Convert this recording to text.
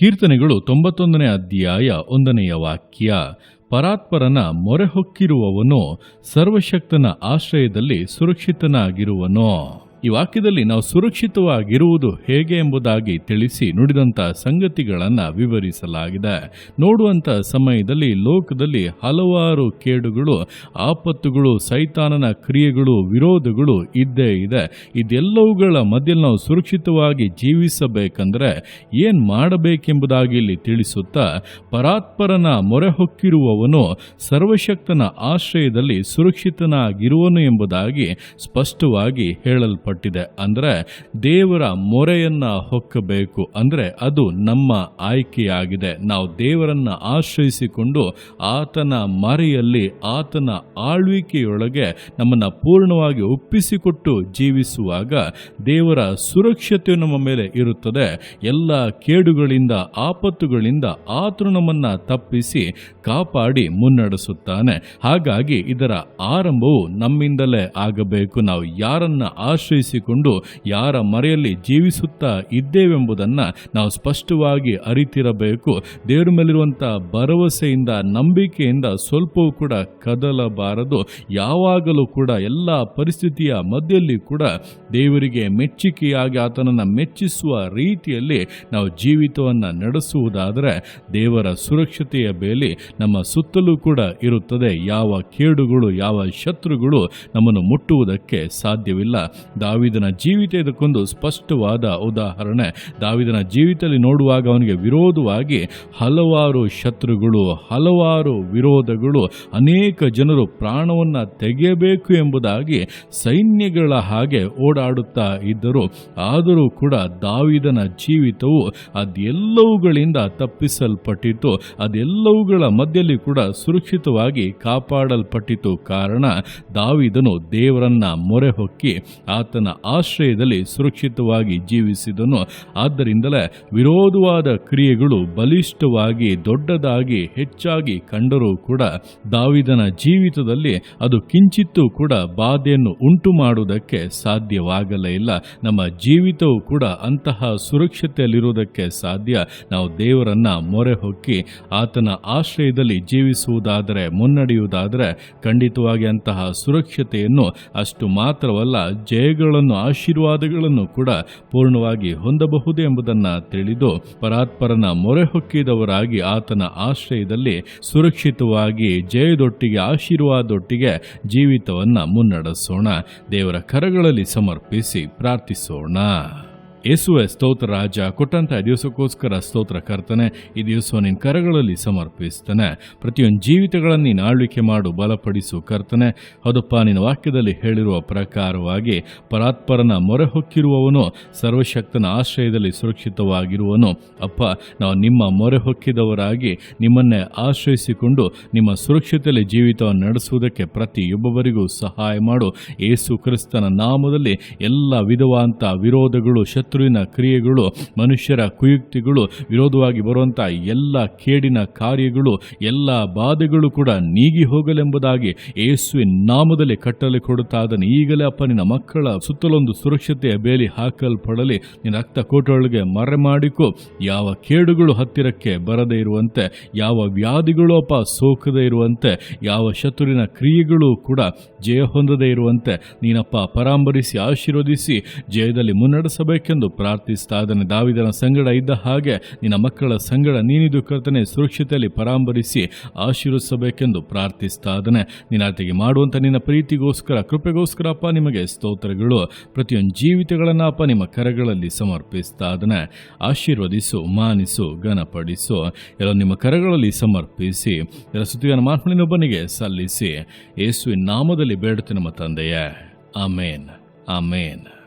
ಕೀರ್ತನೆಗಳು ತೊಂಬತ್ತೊಂದನೇ ಅಧ್ಯಾಯ ಒಂದನೆಯ ವಾಕ್ಯ. ಪರಾತ್ಪರನ ಮೊರೆ ಹೊಕ್ಕಿರುವವನು ಸರ್ವಶಕ್ತನ ಆಶ್ರಯದಲ್ಲಿ ಸುರಕ್ಷಿತನಾಗಿರುವನು. ಈ ವಾಕ್ಯದಲ್ಲಿ ನಾವು ಸುರಕ್ಷಿತವಾಗಿರುವುದು ಹೇಗೆ ಎಂಬುದಾಗಿ ತಿಳಿಸಿ ನುಡಿದಂಥ ಸಂಗತಿಗಳನ್ನು ವಿವರಿಸಲಾಗಿದೆ. ನೋಡುವಂಥ ಸಮಯದಲ್ಲಿ, ಲೋಕದಲ್ಲಿ ಹಲವಾರು ಕೇಡುಗಳು, ಆಪತ್ತುಗಳು, ಸೈತಾನನ ಕ್ರಿಯೆಗಳು, ವಿರೋಧಗಳು ಇದ್ದೇ ಇದೆ. ಇದೆಲ್ಲವುಗಳ ಮಧ್ಯದಲ್ಲಿ ನಾವು ಸುರಕ್ಷಿತವಾಗಿ ಜೀವಿಸಬೇಕಂದ್ರೆ ಏನು ಮಾಡಬೇಕೆಂಬುದಾಗಿ ಇಲ್ಲಿ ತಿಳಿಸುತ್ತಾ, ಪರಾತ್ಪರನ ಮೊರೆ ಹೊಕ್ಕಿರುವವನು ಸರ್ವಶಕ್ತನ ಆಶ್ರಯದಲ್ಲಿ ಸುರಕ್ಷಿತನಾಗಿರುವನು ಎಂಬುದಾಗಿ ಸ್ಪಷ್ಟವಾಗಿ ಹೇಳಲ್ಪಟ್ಟಿದೆ ಅಂದ್ರೆ ದೇವರ ಮೊರೆಯನ್ನ ಹೊಕ್ಕಬೇಕು. ಅಂದ್ರೆ ಅದು ನಮ್ಮ ಆಯ್ಕೆಯಾಗಿದೆ. ನಾವು ದೇವರನ್ನ ಆಶ್ರಯಿಸಿಕೊಂಡು ಆತನ ಮರೆಯಲ್ಲಿ ಆತನ ಆಳ್ವಿಕೆಯೊಳಗೆ ನಮ್ಮನ್ನ ಪೂರ್ಣವಾಗಿ ಒಪ್ಪಿಸಿಕೊಟ್ಟು ಜೀವಿಸುವಾಗ ದೇವರ ಸುರಕ್ಷತೆ ನಮ್ಮ ಮೇಲೆ ಇರುತ್ತದೆ. ಎಲ್ಲ ಕೇಡುಗಳಿಂದ, ಆಪತ್ತುಗಳಿಂದ ಆತನು ನಮ್ಮನ್ನ ತಪ್ಪಿಸಿ ಕಾಪಾಡಿ ಮುನ್ನಡೆಸುತ್ತಾನೆ. ಹಾಗಾಗಿ ಇದರ ಆರಂಭವು ನಮ್ಮಿಂದಲೇ ಆಗಬೇಕು. ನಾವು ಯಾರನ್ನ ಆಶ್ರಯಿಸಿಕೊಂಡು ಯಾರ ಮರೆಯಲ್ಲಿ ಜೀವಿಸುತ್ತಾ ಇದ್ದೇವೆಂಬುದನ್ನು ನಾವು ಸ್ಪಷ್ಟವಾಗಿ ಅರಿತಿರಬೇಕು. ದೇವರ ಮೇಲಿರುವಂಥ ಭರವಸೆಯಿಂದ, ನಂಬಿಕೆಯಿಂದ ಸ್ವಲ್ಪವೂ ಕೂಡ ಕದಲಬಾರದು. ಯಾವಾಗಲೂ ಕೂಡ ಎಲ್ಲ ಪರಿಸ್ಥಿತಿಯ ಮಧ್ಯದಲ್ಲಿ ಕೂಡ ದೇವರಿಗೆ ಮೆಚ್ಚುಗೆಯಾಗಿ ಆತನನ್ನು ಮೆಚ್ಚಿಸುವ ರೀತಿಯಲ್ಲಿ ನಾವು ಜೀವಿತವನ್ನು ನಡೆಸುವುದಾದರೆ ದೇವರ ಸುರಕ್ಷತೆಯ ಬೇಲಿ ನಮ್ಮ ಸುತ್ತಲೂ ಕೂಡ ಇರುತ್ತದೆ. ಯಾವ ಕೇಡುಗಳು, ಯಾವ ಶತ್ರುಗಳು ನಮ್ಮನ್ನು ಮುಟ್ಟುವುದಕ್ಕೆ ಸಾಧ್ಯವಿಲ್ಲ. ದಾವಿದನ ಜೀವಿತ ಇದಕ್ಕೊಂದು ಸ್ಪಷ್ಟವಾದ ಉದಾಹರಣೆ. ದಾವಿದನ ಜೀವಿತದಲ್ಲಿ ನೋಡುವಾಗ ಅವನಿಗೆ ವಿರೋಧವಾಗಿ ಹಲವಾರು ಶತ್ರುಗಳು, ಹಲವಾರು ವಿರೋಧಗಳು, ಅನೇಕ ಜನರು ಪ್ರಾಣವನ್ನು ತೆಗೆಯಬೇಕು ಎಂಬುದಾಗಿ ಸೈನ್ಯಗಳ ಹಾಗೆ ಓಡಾಡುತ್ತಾ ಇದ್ದರು. ಆದರೂ ಕೂಡ ದಾವಿದನ ಜೀವಿತವು ಅದೆಲ್ಲವುಗಳಿಂದ ತಪ್ಪಿಸಲ್ಪಟ್ಟಿತು ಅದೆಲ್ಲವುಗಳ ಮಧ್ಯದಲ್ಲಿ ಕೂಡ ಸುರಕ್ಷಿತವಾಗಿ ಕಾಪಾಡಲ್ಪಟ್ಟಿತು ಕಾರಣ ದಾವಿದನು ದೇವರನ್ನ ಮೊರೆ ಹೊಕ್ಕಿ ಆತನ ಆಶ್ರಯದಲ್ಲಿ ಸುರಕ್ಷಿತವಾಗಿ ಜೀವಿಸಿದನು. ಆದ್ದರಿಂದಲೇ ವಿರೋಧವಾದ ಕ್ರಿಯೆಗಳು ಬಲಿಷ್ಠವಾಗಿ ದೊಡ್ಡದಾಗಿ ಹೆಚ್ಚಾಗಿ ಕಂಡರೂ ಕೂಡ ದಾವಿದನ ಜೀವಿತದಲ್ಲಿ ಅದು ಕಿಂಚಿತ್ತೂ ಕೂಡ ಬಾಧೆಯನ್ನು ಉಂಟು ಮಾಡುವುದಕ್ಕೆ ಸಾಧ್ಯವಾಗಲೇ ಇಲ್ಲ. ನಮ್ಮ ಜೀವಿತವು ಕೂಡ ಅಂತಹ ಸುರಕ್ಷತೆಯಲ್ಲಿರುವುದಕ್ಕೆ ಸಾಧ್ಯ. ನಾವು ದೇವರನ್ನ ಮೊರೆ ಹೊಕ್ಕಿ ಆತನ ಆಶ್ರಯದಲ್ಲಿ ಜೀವಿಸುವುದಾದರೆ, ಮುನ್ನಡೆಯುವುದಾದರೆ ಖಂಡಿತವಾಗಿ ಅಂತಹ ಸುರಕ್ಷತೆಯನ್ನು ಅಷ್ಟು ಮಾತ್ರವಲ್ಲ ಜಯಗಳನ್ನು ಆಶೀರ್ವಾದಗಳನ್ನು ಕೂಡ ಪೂರ್ಣವಾಗಿ ಹೊಂದಬಹುದು ಎಂಬುದನ್ನು ತಿಳಿದು ಪರಾತ್ಪರನ ಮೊರೆ ಹೊಕ್ಕಿದವರಾಗಿ ಆತನ ಆಶ್ರಯದಲ್ಲಿ ಸುರಕ್ಷಿತವಾಗಿ ಜಯದೊಟ್ಟಿಗೆ ಆಶೀರ್ವಾದೊಟ್ಟಿಗೆ ಜೀವಿತವನ್ನು ಮುನ್ನಡೆಸೋಣ. ದೇವರ ಕರಗಳಲ್ಲಿ ಸಮರ್ಪಿಸಿ ಪ್ರಾರ್ಥಿಸೋಣ. ಯೇಸುವೆ ಸ್ತೋತ್ರ, ರಾಜ ಕೊಟ್ಟಂಥ ದಿವಸಕ್ಕೋಸ್ಕರ ಸ್ತೋತ್ರ ಕರ್ತನೆ, ಈ ದಿವಸ ನಿನ್ನ ಕರಗಳಲ್ಲಿ ಸಮರ್ಪಿಸ್ತಾನೆ. ಪ್ರತಿಯೊಂದು ಜೀವಿತಗಳನ್ನು ನೀನು ಆಳ್ವಿಕೆ ಮಾಡು, ಬಲಪಡಿಸು ಕರ್ತನೆ. ಹೌದಪ್ಪ, ನಿನ್ನ ವಾಕ್ಯದಲ್ಲಿ ಹೇಳಿರುವ ಪ್ರಕಾರವಾಗಿ ಪರಾತ್ಪರನ ಮೊರೆ ಹೊಕ್ಕಿರುವವನು, ಸರ್ವಶಕ್ತನ ಆಶ್ರಯದಲ್ಲಿ ಸುರಕ್ಷಿತವಾಗಿರುವನು. ಅಪ್ಪ, ನಾವು ನಿಮ್ಮ ಮೊರೆ ಹೊಕ್ಕಿದವರಾಗಿ ನಿಮ್ಮನ್ನೇ ಆಶ್ರಯಿಸಿಕೊಂಡು ನಿಮ್ಮ ಸುರಕ್ಷತೆಯಲ್ಲಿ ಜೀವಿತವನ್ನು ನಡೆಸುವುದಕ್ಕೆ ಪ್ರತಿಯೊಬ್ಬರಿಗೂ ಸಹಾಯ ಮಾಡು. ಏಸು ಕ್ರಿಸ್ತನ ನಾಮದಲ್ಲಿ ಎಲ್ಲ ವಿಧವಾದಂಥ ವಿರೋಧಗಳು ಶತ್ರುವಿನ ಕ್ರಿಯೆಗಳು, ಮನುಷ್ಯರ ಕುಯುಕ್ತಿಗಳು, ವಿರೋಧವಾಗಿ ಬರುವಂಥ ಎಲ್ಲ ಕೇಡಿನ ಕಾರ್ಯಗಳು, ಎಲ್ಲ ಬಾಧೆಗಳು ಕೂಡ ನೀಗಿ ಹೋಗಲೆಂಬುದಾಗಿ ಯೇಸುವಿನ ನಾಮದಲ್ಲಿ ಕಟ್ಟಲೆ ಅದನ್ನು ಈಗಲೇ ಅಪ್ಪ, ನಿನ್ನ ಮಕ್ಕಳ ಸುತ್ತಲೊಂದು ಸುರಕ್ಷತೆಯ ಬೇಲಿ ಹಾಕಲ್ಪಡಲಿ. ನಿನ್ನ ರಕ್ತ ಕೋಟೊಳಗೆ ಮರೆ ಮಾಡಿಕೊ. ಯಾವ ಕೇಡುಗಳು ಹತ್ತಿರಕ್ಕೆ ಬರದೇ ಇರುವಂತೆ, ಯಾವ ವ್ಯಾಧಿಗಳು ಅಪ್ಪ ಸೋಕದೇ ಇರುವಂತೆ, ಯಾವ ಶತ್ರುವಿನ ಕ್ರಿಯೆಗಳು ಕೂಡ ಜಯ ಹೊಂದದೇ ಇರುವಂತೆ, ನೀನಪ್ಪ ಪರಾಂಬರಿಸಿ, ಆಶೀರ್ವದಿಸಿ, ಜಯದಲ್ಲಿ ಮುನ್ನಡೆಸಬೇಕೆಂದು ಪ್ರಾರ್ಥಿಸ್ತಾ ಅದನ್ನು ದಾವಿದನ ಸಂಗಡ ಇದ್ದ ಹಾಗೆ ನಿನ್ನ ಮಕ್ಕಳ ಸಂಗಡ ನೀನಿದು ಕರ್ತನೆ ಸುರಕ್ಷತೆಯಲ್ಲಿ ಪರಾಂಬರಿಸಿ ಆಶೀರ್ವಿಸಬೇಕೆಂದು ಪ್ರಾರ್ಥಿಸ್ತಾ ಅದನ್ನೇ ನಿನ್ನಾತಿಗೆ ಮಾಡುವಂಥ ನಿನ್ನ ಪ್ರೀತಿಗೋಸ್ಕರ, ಕೃಪೆಗೋಸ್ಕರ ಅಪ್ಪ ನಿಮಗೆ ಸ್ತೋತ್ರಗಳು. ಪ್ರತಿಯೊಂದು ಜೀವಿತಗಳನ್ನು ಅಪ್ಪ ನಿಮ್ಮ ಕರಗಳಲ್ಲಿ ಸಮರ್ಪಿಸ್ತಾ ಅದನ್ನೇ ಆಶೀರ್ವದಿಸು, ಮಾನಿಸು, ಘನಪಡಿಸು. ಎಲ್ಲ ನಿಮ್ಮ ಕರಗಳಲ್ಲಿ ಸಮರ್ಪಿಸಿ, ಎಲ್ಲ ಸುತ್ತಿಗನ ಮಾತನಾಡಿನೊಬ್ಬನಿಗೆ ಸಲ್ಲಿಸಿ. ಯೇಸುವಿನ ನಾಮದಲ್ಲಿ ಬೇಡುತ್ತೆ ನಮ್ಮ ತಂದೆಯೇ. ಆಮೇನ್. ಆಮೇನ್.